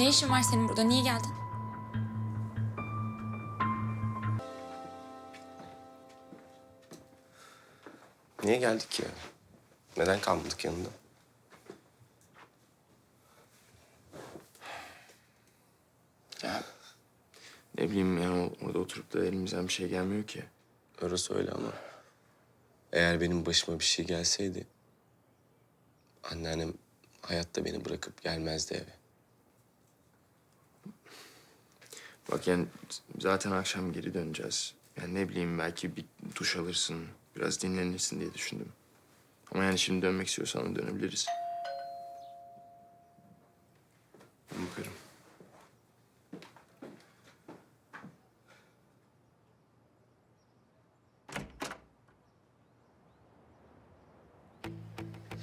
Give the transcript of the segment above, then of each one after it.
Ne işin var senin burada? Niye geldin? Niye geldik ki? Neden kalmadık yanında? Ya ne bileyim ya o- orada oturup da elimizden bir şey gelmiyor ki. Orası öyle ama. Eğer benim başıma bir şey gelseydi... ...anneannem hayatta beni bırakıp gelmezdi eve. Bak yani zaten akşam geri döneceğiz. Yani ne bileyim belki bir duş alırsın, biraz dinlenirsin diye düşündüm. Ama yani şimdi dönmek istiyorsan da dönebiliriz. Ben bakarım.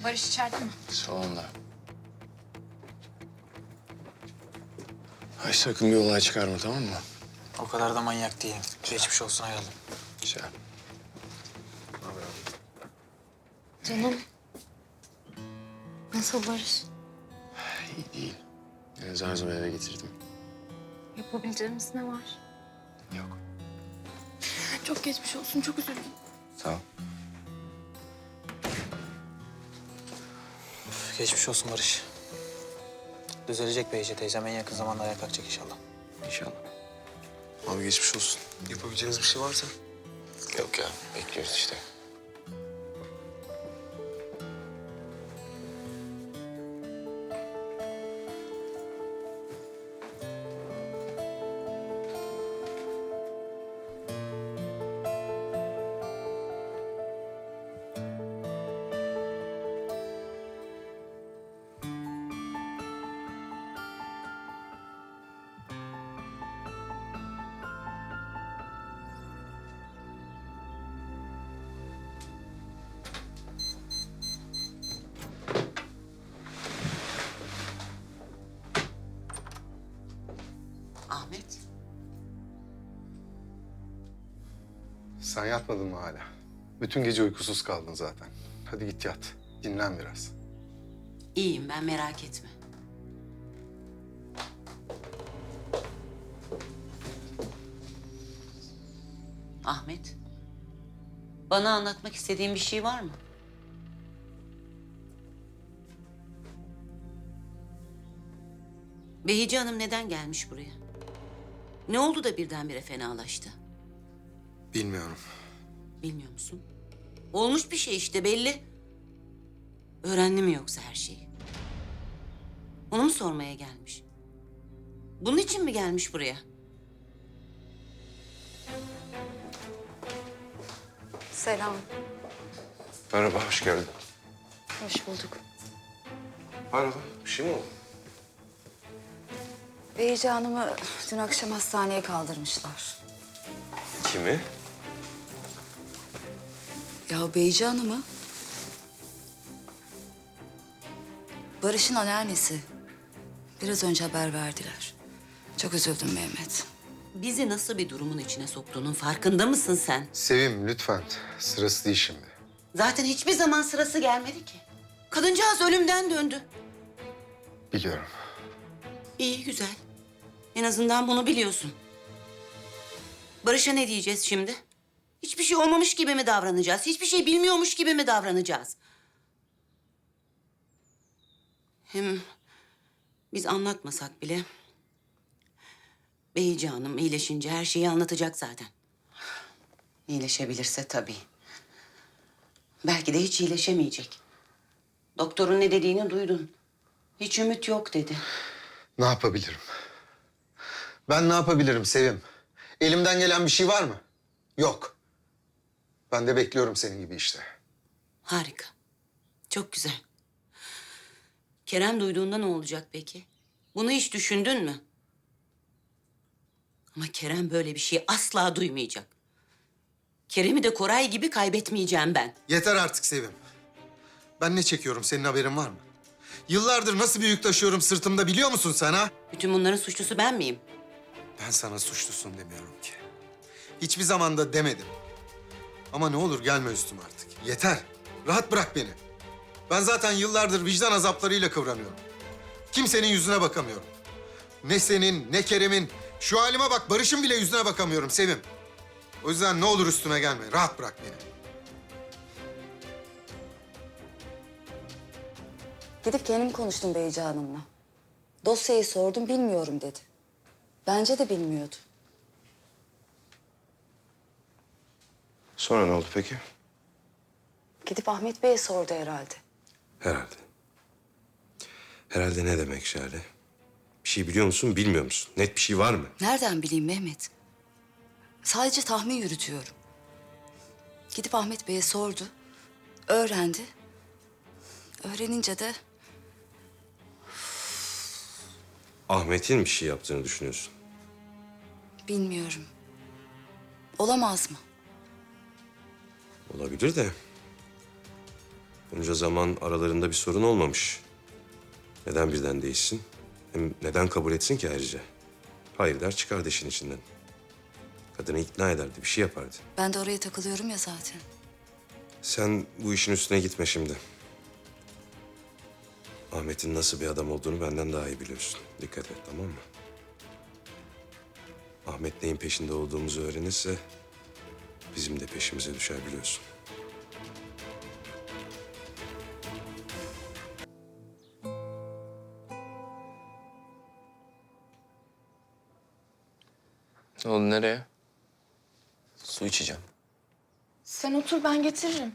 Barış içeride mi? Salonda. Ay sakın bir olay çıkarma tamam mı? O kadar da manyak değilim. Geçmiş olsun ayalım. Güzel. Canım. Nasıl Barış? İyi değil. Yani zar zor eve getirdim. Yapabileceğimiz ne var? Yok. Çok geçmiş olsun, çok üzüldüm. Sağ ol. Geçmiş olsun Barış. Düzelecek Beyce teyzem en yakın zamanda ayağa kalkacak inşallah. İnşallah. Abi geçmiş olsun. Yapabileceğiniz bir şey varsa. Yok ya bekliyoruz işte. Sen yatmadın mı hala? Bütün gece uykusuz kaldın zaten. Hadi git yat. Dinlen biraz. iyiyim ben merak etme. Ahmet, bana anlatmak istediğin bir şey var mı? Behice Hanım neden gelmiş buraya? Ne oldu da birdenbire fenalaştı? Bilmiyorum. Bilmiyor musun? Olmuş bir şey işte belli. Öğrendi mi yoksa her şeyi? Onu mu sormaya gelmiş? Bunun için mi gelmiş buraya? Selam, Merhaba hoş geldin. hoş bulduk. Hayrola bir şey mi oldu? Beyci Hanım'ı dün akşam hastaneye kaldırmışlar. Kimi? Ya Beyci Hanım'ı? Barış'ın anneannesi. Biraz önce haber verdiler. Çok üzüldüm Mehmet. Bizi nasıl bir durumun içine soktuğunun farkında mısın sen? Sevim lütfen. Sırası değil şimdi. Zaten hiçbir zaman sırası gelmedi ki. Kadıncağız ölümden döndü. Biliyorum. İyi, güzel. En azından bunu biliyorsun. Barış'a ne diyeceğiz şimdi? Hiçbir şey olmamış gibi mi davranacağız? Hiçbir şey bilmiyormuş gibi mi davranacağız? Hem biz anlatmasak bile... Beyci Hanım iyileşince her şeyi anlatacak zaten. İyileşebilirse tabii. Belki de hiç iyileşemeyecek. Doktorun ne dediğini duydun. Hiç ümit yok dedi. Ne yapabilirim? Ben ne yapabilirim Sevim? Elimden gelen bir şey var mı? Yok. Ben de bekliyorum senin gibi işte. Harika. Çok güzel. Kerem duyduğunda ne olacak peki? Bunu hiç düşündün mü? Ama Kerem böyle bir şey asla duymayacak. Kerem'i de Koray gibi kaybetmeyeceğim ben. Yeter artık Sevim. Ben ne çekiyorum senin haberin var mı? Yıllardır nasıl bir yük taşıyorum sırtımda biliyor musun sen ha? Bütün bunların suçlusu ben miyim? Ben sana suçlusun demiyorum ki. Hiçbir zaman da demedim. Ama ne olur gelme üstüme artık. Yeter. Rahat bırak beni. Ben zaten yıllardır vicdan azaplarıyla kıvranıyorum. Kimsenin yüzüne bakamıyorum. Ne senin, ne Kerem'in. Şu halime bak, Barış'ın bile yüzüne bakamıyorum Sevim. O yüzden ne olur üstüme gelme. Rahat bırak beni. Gidip kendim konuştum Beyci Hanım'la. Dosyayı sordum, bilmiyorum dedi. Bence de bilmiyordu. Sonra ne oldu peki? Gidip Ahmet Bey'e sordu herhalde. Herhalde. Herhalde ne demek Şale? Bir şey biliyor musun, bilmiyor musun? Net bir şey var mı? Nereden bileyim Mehmet? Sadece tahmin yürütüyorum. Gidip Ahmet Bey'e sordu. Öğrendi. Öğrenince de Ahmet'in bir şey yaptığını düşünüyorsun. bilmiyorum. Olamaz mı? Olabilir de. Bunca zaman aralarında bir sorun olmamış. Neden birden değişsin? Hem neden kabul etsin ki ayrıca? Hayır der çıkardı işin içinden. Kadını ikna ederdi, bir şey yapardı. Ben de oraya takılıyorum ya zaten. Sen bu işin üstüne gitme şimdi. Ahmet'in nasıl bir adam olduğunu benden daha iyi biliyorsun. Dikkat et tamam mı? Ahmet neyin peşinde olduğumuzu öğrenirse bizim de peşimize düşer biliyorsun. Ne oldu nereye? Su içeceğim. Sen otur ben getiririm.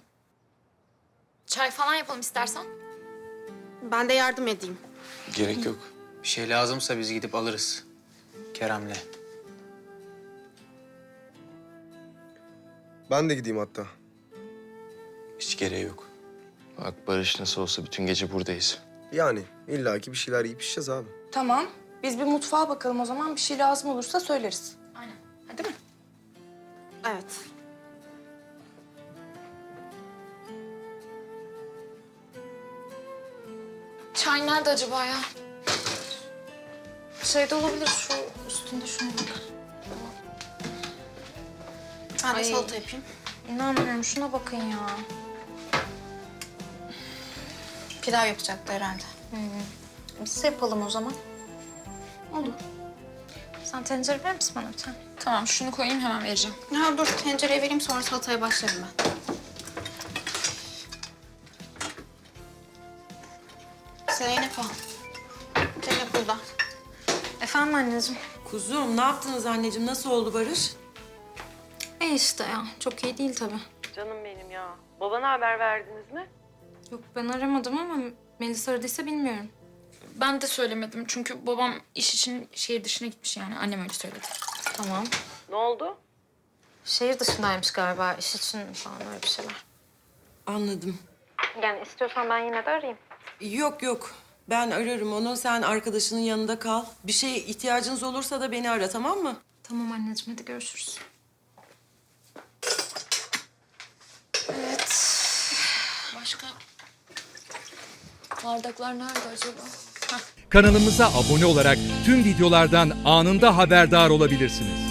Çay falan yapalım istersen. Ben de yardım edeyim. Gerek yok. Bir şey lazımsa biz gidip alırız. Kerem'le. Ben de gideyim hatta. Hiç gereği yok. Bak Barış nasıl olsa bütün gece buradayız. Yani illaki bir şeyler yiyip içeceğiz abi. Tamam. Biz bir mutfağa bakalım o zaman. Bir şey lazım olursa söyleriz. Aynen. Hadi mi? Evet. Çay nerede acaba ya? Şeyde olabilir şu üstünde şuna de Ay. salata yapayım. İnanmıyorum şuna bakın ya. Pilav yapacaktı herhalde. Biz de yapalım o zaman. Olur. Sen tencere verir misin bana bir tane? Tamam şunu koyayım hemen vereceğim. Ha dur tencereye vereyim sonra salataya başlarım ben. Zeynep al. Zeynep burada. Efendim anneciğim. Kuzum ne yaptınız anneciğim? Nasıl oldu Barış? E işte ya çok iyi değil tabii. Canım benim ya. Babana haber verdiniz mi? Yok ben aramadım ama Melis aradıysa bilmiyorum. Ben de söylemedim çünkü babam iş için şehir dışına gitmiş yani annem öyle söyledi. Tamam. Ne oldu? Şehir dışındaymış galiba iş için falan öyle bir şeyler. Anladım. Yani istiyorsan ben yine de arayayım. Yok yok. Ben ararım onu. Sen arkadaşının yanında kal. Bir şeye ihtiyacınız olursa da beni ara tamam mı? Tamam anneciğim hadi görüşürüz. Bardaklar nerede acaba? Kanalımıza abone olarak tüm videolardan anında haberdar olabilirsiniz.